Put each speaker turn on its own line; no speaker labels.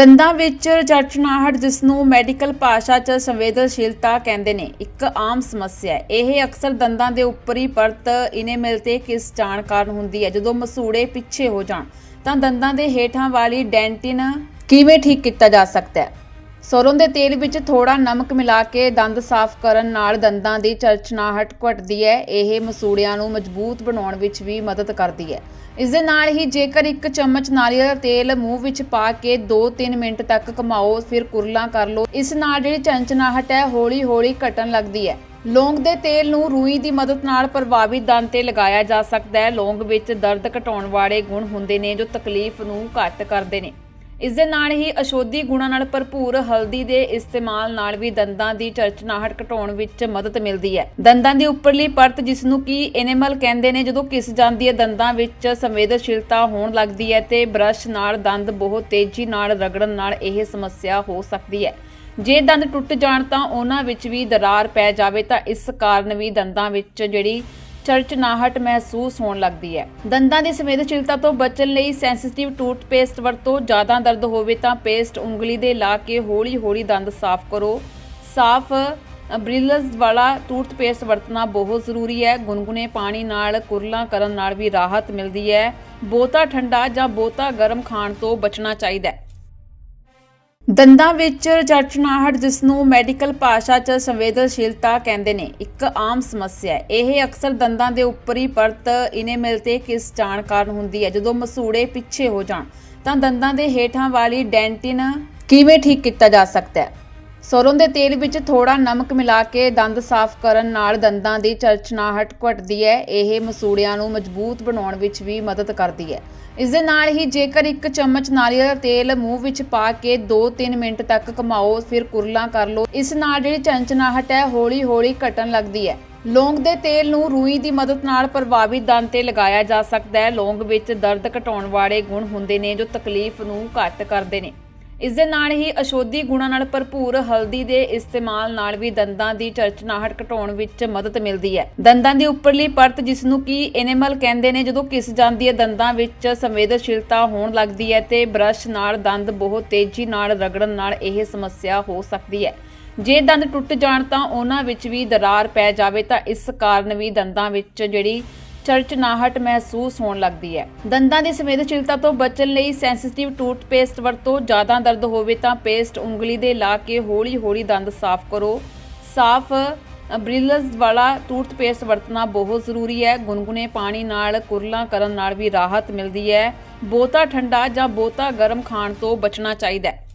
ਦੰਦਾਂ ਵਿੱਚ ਚੜਚਨਾਹਟ ਜਿਸ ਨੂੰ ਮੈਡੀਕਲ ਭਾਸ਼ਾ 'ਚ ਸੰਵੇਦਨਸ਼ੀਲਤਾ ਕਹਿੰਦੇ ਨੇ, ਇੱਕ ਆਮ ਸਮੱਸਿਆ ਹੈ। ਇਹ ਅਕਸਰ ਦੰਦਾਂ ਦੇ ਉੱਪਰੀ ਪਰਤ ਇਨੇ ਮਿਲਤੇ ਕਿਸ ਜਾਣ ਕਾਰਨ ਹੁੰਦੀ ਹੈ। ਜਦੋਂ ਮਸੂੜੇ ਪਿੱਛੇ ਹੋ ਜਾਣ, ਤਾਂ ਦੰਦਾਂ ਦੇ ਹੇਠਾਂ ਵਾਲੀ ਡੈਂਟਿਨ ਕਿਵੇਂ ਠੀਕ ਕੀਤਾ ਜਾ ਸਕਦਾ ਹੈ? ਸਰੋਂ ਦੇ ਤੇਲ ਵਿੱਚ ਥੋੜਾ ਨਮਕ ਮਿਲਾ ਕੇ ਦੰਦ ਸਾਫ਼ ਕਰਨ ਨਾਲ ਦੰਦਾਂ ਦੀ ਚਰਚਨਾਹਟ ਘਟਦੀ ਹੈ। ਇਹ ਮਸੂੜਿਆਂ ਨੂੰ ਮਜ਼ਬੂਤ ਬਣਾਉਣ ਵਿੱਚ ਵੀ ਮਦਦ ਕਰਦੀ ਹੈ। ਇਸ ਦੇ ਨਾਲ ਹੀ ਜੇਕਰ ਇੱਕ ਚਮਚ ਨਾਰੀਅਲ ਦਾ ਤੇਲ ਮੂੰਹ ਵਿੱਚ ਪਾ ਕੇ 2-3 ਮਿੰਟ ਤੱਕ ਘਮਾਓ, ਫਿਰ ਕੁਰਲਾ ਕਰ ਲਓ। ਇਸ ਨਾਲ ਜਿਹੜੀ ਚਰਚਨਾਹਟ ਹੈ, ਹੌਲੀ-ਹੌਲੀ ਘਟਣ ਲੱਗਦੀ ਹੈ। ਲੌਂਗ ਦੇ ਤੇਲ ਨੂੰ ਰੂਈ ਦੀ ਮਦਦ ਨਾਲ ਪ੍ਰਭਾਵਿਤ ਦੰਦ ਤੇ ਲਗਾਇਆ ਜਾ ਸਕਦਾ ਹੈ। ਲੌਂਗ ਵਿੱਚ ਦਰਦ ਘਟਾਉਣ ਵਾਲੇ ਗੁਣ ਹੁੰਦੇ ਨੇ, ਜੋ ਤਕਲੀਫ ਨੂੰ ਘੱਟ ਕਰਦੇ ਨੇ। ਇਸ ਦੇ ਨਾਲ ਹੀ ਅਸ਼ੋਧੀ ਗੁਣਾਂ ਨਾਲ ਭਰਪੂਰ ਹਲਦੀ ਦੇ ਇਸਤੇਮਾਲ ਨਾਲ ਵੀ ਦੰਦਾਂ ਦੀ ਚਰਚਨਾਹਟ ਘਟਾਉਣ ਵਿੱਚ ਮਦਦ ਮਿਲਦੀ ਹੈ। ਦੰਦਾਂ ਦੀ ਉੱਪਰਲੀ ਪਰਤ ਜਿਸ ਨੂੰ ਕੀ ਐਨੀਮਲ ਕਹਿੰਦੇ ਨੇ, ਜਦੋਂ ਕਿਸ ਜਾਂਦੀ ਹੈ, ਦੰਦਾਂ ਵਿੱਚ ਸੰਵੇਦਨਸ਼ੀਲਤਾ ਹੋਣ ਲੱਗਦੀ ਹੈ ਤੇ ਬ੍ਰਸ਼ ਨਾਲ ਦੰਦ ਬਹੁਤ ਤੇਜ਼ੀ ਨਾਲ ਰਗੜਨ ਨਾਲ ਇਹ ਸਮੱਸਿਆ ਹੋ ਸਕਦੀ ਹੈ। ਜੇ ਦੰਦ ਟੁੱਟ ਜਾਣ ਤਾਂ ਉਹਨਾਂ ਵਿੱਚ ਵੀ ਦਰਾਰ ਪੈ ਜਾਵੇ ਤਾਂ ਇਸ ਕਾਰਨ ਵੀ ਦੰਦਾਂ ਵਿੱਚ ਜਿਹੜੀ ਚਰਚਨਾਹਟ ਮਹਿਸੂਸ ਹੋਣ ਲੱਗਦੀ ਹੈ। ਦੰਦਾਂ ਦੀ ਸੰਵੇਦਨਸ਼ੀਲਤਾ ਤੋਂ ਬਚਣ ਲਈ ਸੈਂਸਿਟਿਵ ਟੂਥਪੇਸਟ ਵਰਤੋ ਜ਼ਿਆਦਾ ਦਰਦ ਹੋਵੇ ਤਾਂ ਪੇਸਟ ਉਂਗਲੀ ਦੇ ਲਾ ਕੇ ਹੌਲੀ-ਹੌਲੀ ਦੰਦ ਸਾਫ਼ ਕਰੋ। ਸਾਫ਼ ਬ੍ਰਿਲਸ ਵਾਲਾ ਟੂਥਪੇਸਟ ਵਰਤਣਾ ਬਹੁਤ ਜ਼ਰੂਰੀ ਹੈ। ਗੁਨਗੁਨੇ ਪਾਣੀ ਨਾਲ ਕੁਰਲਾ ਕਰਨ ਨਾਲ ਵੀ ਰਾਹਤ ਮਿਲਦੀ ਹੈ। ਬਹੁਤਾ ਠੰਡਾ ਜਾਂ ਬਹੁਤਾ ਗਰਮ ਖਾਣ ਤੋਂ ਬਚਣਾ ਚਾਹੀਦਾ ਹੈ। ਦੰਦਾਂ ਵਿੱਚ ਚਰਚਨਾਹਟ ਜਿਸ ਨੂੰ ਮੈਡੀਕਲ ਭਾਸ਼ਾ 'ਚ ਸੰਵੇਦਨਸ਼ੀਲਤਾ ਕਹਿੰਦੇ ਨੇ, ਇੱਕ ਆਮ ਸਮੱਸਿਆ ਹੈ। ਇਹ ਅਕਸਰ ਦੰਦਾਂ ਦੇ ਉੱਪਰੀ ਪਰਤ ਇਨੇ ਮਿਲਤੇ ਕਿਸ ਜਾਣ ਕਾਰਨ ਹੁੰਦੀ ਹੈ। ਜਦੋਂ ਮਸੂੜੇ ਪਿੱਛੇ ਹੋ ਜਾਣ, ਤਾਂ ਦੰਦਾਂ ਦੇ ਹੇਠਾਂ ਵਾਲੀ ਡੈਂਟਿਨ ਕਿਵੇਂ ਠੀਕ ਕੀਤਾ ਜਾ ਸਕਦਾ ਹੈ? ਸਰੋਂ ਦੇ ਤੇਲ ਵਿੱਚ ਥੋੜਾ ਨਮਕ ਮਿਲਾ ਕੇ ਦੰਦ ਸਾਫ਼ ਕਰਨ ਨਾਲ ਦੰਦਾਂ ਦੀ ਚਰਚਨਾਹਟ ਘਟਦੀ ਹੈ। ਇਹ ਮਸੂੜਿਆਂ ਨੂੰ ਮਜ਼ਬੂਤ ਬਣਾਉਣ ਵਿੱਚ ਵੀ ਮਦਦ ਕਰਦੀ ਹੈ। ਇਸ ਦੇ ਨਾਲ ਹੀ ਜੇਕਰ ਇੱਕ ਚਮਚ ਨਾਰੀਅਲ ਦਾ ਤੇਲ ਮੂੰਹ ਵਿੱਚ ਪਾ ਕੇ 2-3 ਮਿੰਟ ਤੱਕ ਘਮਾਓ, ਫਿਰ ਕੁਰਲਾ ਕਰ ਲਓ। ਇਸ ਨਾਲ ਜਿਹੜੀ ਚਰਚਨਾਹਟ ਹੈ, ਹੌਲੀ-ਹੌਲੀ ਘਟਣ ਲੱਗਦੀ ਹੈ। ਲੌਂਗ ਦੇ ਤੇਲ ਨੂੰ ਰੂਈ ਦੀ ਮਦਦ ਨਾਲ ਪ੍ਰਭਾਵਿਤ ਦੰਦ ਤੇ ਲਗਾਇਆ ਜਾ ਸਕਦਾ ਹੈ। ਲੌਂਗ ਵਿੱਚ ਦਰਦ ਘਟਾਉਣ ਵਾਲੇ ਗੁਣ ਹੁੰਦੇ ਨੇ, ਜੋ ਤਕਲੀਫ ਨੂੰ ਘੱਟ ਕਰਦੇ ਨੇ। ਇਸ ਦੇ ਨਾਲ ਹੀ ਅਸ਼ੋਧੀ ਗੁਣਾਂ ਨਾਲ ਭਰਪੂਰ ਹਲਦੀ ਦੇ ਇਸਤੇਮਾਲ ਨਾਲ ਵੀ ਦੰਦਾਂ ਦੀ ਚਰਚਨਾਹਟ ਘਟਾਉਣ ਵਿੱਚ ਮਦਦ ਮਿਲਦੀ ਹੈ। ਦੰਦਾਂ ਦੀ ਉੱਪਰਲੀ ਪਰਤ ਜਿਸ ਨੂੰ ਕੀ ਐਨੀਮਲ ਕਹਿੰਦੇ ਨੇ, ਜਦੋਂ ਕਿਸ ਜਾਂਦੀ ਹੈ, ਦੰਦਾਂ ਵਿੱਚ ਸੰਵੇਦਨਸ਼ੀਲਤਾ ਹੋਣ ਲੱਗਦੀ ਹੈ ਤੇ ਬ੍ਰਸ਼ ਨਾਲ ਦੰਦ ਬਹੁਤ ਤੇਜ਼ੀ ਨਾਲ ਰਗੜਨ ਨਾਲ ਇਹ ਸਮੱਸਿਆ ਹੋ ਸਕਦੀ ਹੈ। ਜੇ ਦੰਦ ਟੁੱਟ ਜਾਣ ਤਾਂ ਉਹਨਾਂ ਵਿੱਚ ਵੀ ਦਰਾਰ ਪੈ ਜਾਵੇ ਤਾਂ ਇਸ ਕਾਰਨ ਵੀ ਦੰਦਾਂ ਵਿੱਚ ਜਿਹੜੀ ਚਰਚਨਾਹਟ ਮਹਿਸੂਸ ਹੋਣ ਲੱਗਦੀ ਹੈ। ਦੰਦਾਂ ਦੀ ਸੰਵੇਦਨਸ਼ੀਲਤਾ ਤੋਂ ਬਚਣ ਲਈ ਸੈਂਸਿਟਿਵ ਟੂਥਪੇਸਟ ਵਰਤੋ ਜ਼ਿਆਦਾ ਦਰਦ ਹੋਵੇ ਤਾਂ ਪੇਸਟ ਉਂਗਲੀ ਦੇ ਲਾ ਕੇ ਹੌਲੀ-ਹੌਲੀ ਦੰਦ ਸਾਫ਼ ਕਰੋ। ਸਾਫ਼ ਬ੍ਰਿਲਸ ਵਾਲਾ ਟੂਥਪੇਸਟ ਵਰਤਣਾ ਬਹੁਤ ਜ਼ਰੂਰੀ ਹੈ। ਗੁਨਗੁਨੇ ਪਾਣੀ ਨਾਲ ਕੁਰਲਾ ਕਰਨ ਨਾਲ ਵੀ ਰਾਹਤ ਮਿਲਦੀ ਹੈ। ਬਹੁਤਾ ਠੰਡਾ ਜਾਂ ਬਹੁਤਾ ਗਰਮ ਖਾਣ ਤੋਂ ਬਚਣਾ ਚਾਹੀਦਾ ਹੈ।